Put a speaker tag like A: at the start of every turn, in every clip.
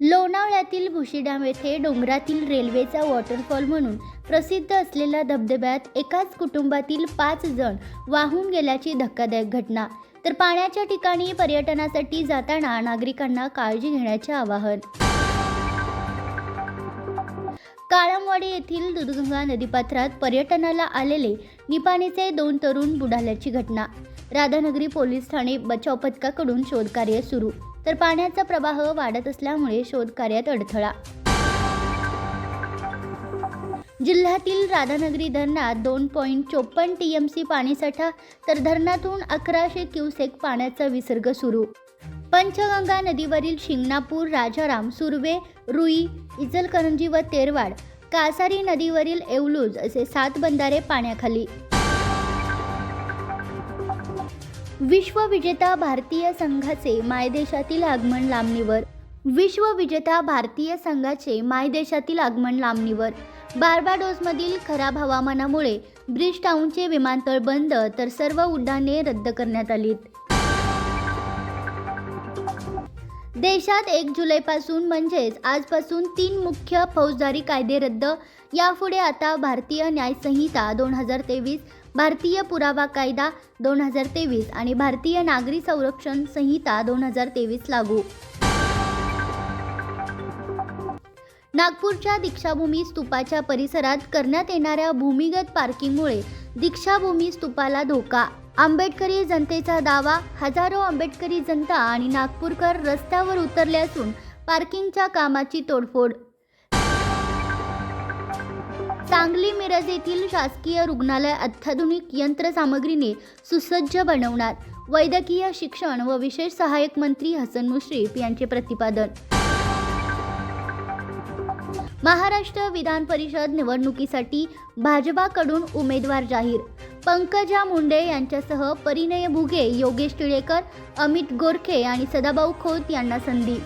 A: लोणावळ्यातील भुशीडाम येथे डोंगरातील रेल्वेचा वॉटरफॉल म्हणून प्रसिद्ध असलेल्या धबधब्यात एकाच कुटुंबातील पाच जण वाहून गेल्याची धक्कादायक घटना. तर पाण्याच्या ठिकाणी पर्यटनासाठी जाताना नागरिकांना काळजी घेण्याचे आवाहन. काळमवाडी येथील दुधगंगा नदीपात्रात पर्यटनाला आलेले निपाणीचे दोन तरुण बुडाल्याची घटना. राधानगरी पोलीस ठाणे बचाव पथकाकडून शोधकार्य सुरू. तर पाण्याचा प्रवाह वाढत असल्यामुळे शोधकार्यात अडथळा. जिल्ह्यातील राधानगरी धरणात दोन पॉईंट चोपन्न टी एम सी पाणीसाठा तर धरणातून अकराशे क्युसेक पाण्याचा विसर्ग सुरू. पंचगंगा नदीवरील शिंगणापूर राजाराम सुर्वे रुई इचलकरंजी व तेरवाड कासारी नदीवरील एवलूज असे सात बंधारे पाण्याखाली. विश्वविजेता भारतीय संघाचे मायदेशातील आगमन लांबणीवर. विश्वविजेता भारतीय संघाचे मायदेशातील आगमन लांबणीवर. बार्बाडोसमधील खराब हवामानामुळे ब्रिजटाऊनचे विमानतळ बंद तर सर्व उड्डाणे रद्द करण्यात आलीत. देशात एक जुलैपासून म्हणजेच आजपासून तीन मुख्य फौजदारी कायदे रद्द. यापुढे आता भारतीय न्यायसंहिता दोन हजार तेवीस भारतीय पुरावा कायदा दोन हजार तेवीस आणि भारतीय नागरी संरक्षण संहिता दोन हजार तेवीस लागू. नागपूरच्या दीक्षाभूमी स्तूपाच्या परिसरात करण्यात येणाऱ्या भूमिगत पार्किंगमुळे दीक्षाभूमी स्तूपाला धोका. आंबेडकरी जनतेचा दावा हजारो आंबेडकरी जनता आणि नागपूरकर रस्त्यावर उतरले असून पार्किंगच्या कामाची तोडफोड सांगली मिरज येथील शासकीय रुग्णालय अत्याधुनिक यंत्रसामग्रीने सुसज्ज बनवणार. वैद्यकीय शिक्षण व विशेष सहाय्यक मंत्री हसन मुश्रीफ यांचे प्रतिपादन. महाराष्ट्र विधान परिषद निवडणुकीसाठी भाजपाकडून उमेदवार जाहीर. पंकजा मुंडे यांच्यासह परिणय भुगे योगेश टिळेकर अमित गोरखे आणि सदाभाऊ खोत यांना संधी.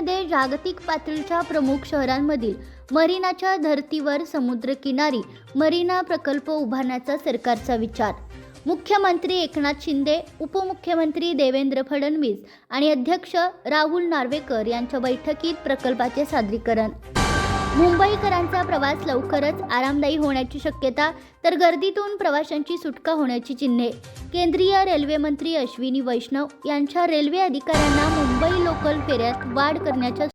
A: मुंबईमध्ये जागतिक पातळीच्या प्रमुख शहरांमधील मरीनाच्या धर्तीवर समुद्रकिनारी मरीना प्रकल्प उभारण्याचा सरकारचा विचार. मुख्यमंत्री एकनाथ शिंदे उपमुख्यमंत्री देवेंद्र फडणवीस आणि अध्यक्ष राहुल नार्वेकर यांच्या बैठकीत प्रकल्पाचे सादरीकरण मुंबईकरांचा प्रवास लवकरच आरामदायी होण्याची शक्यता तर गर्दीतून प्रवाशांची सुटका होण्याची चिन्हे. केंद्रीय रेल्वे मंत्री अश्विनी वैष्णव यांच्या रेल्वे अधिकाऱ्यांना मुंबई लोकल फेऱ्यात वाढ करण्याच्या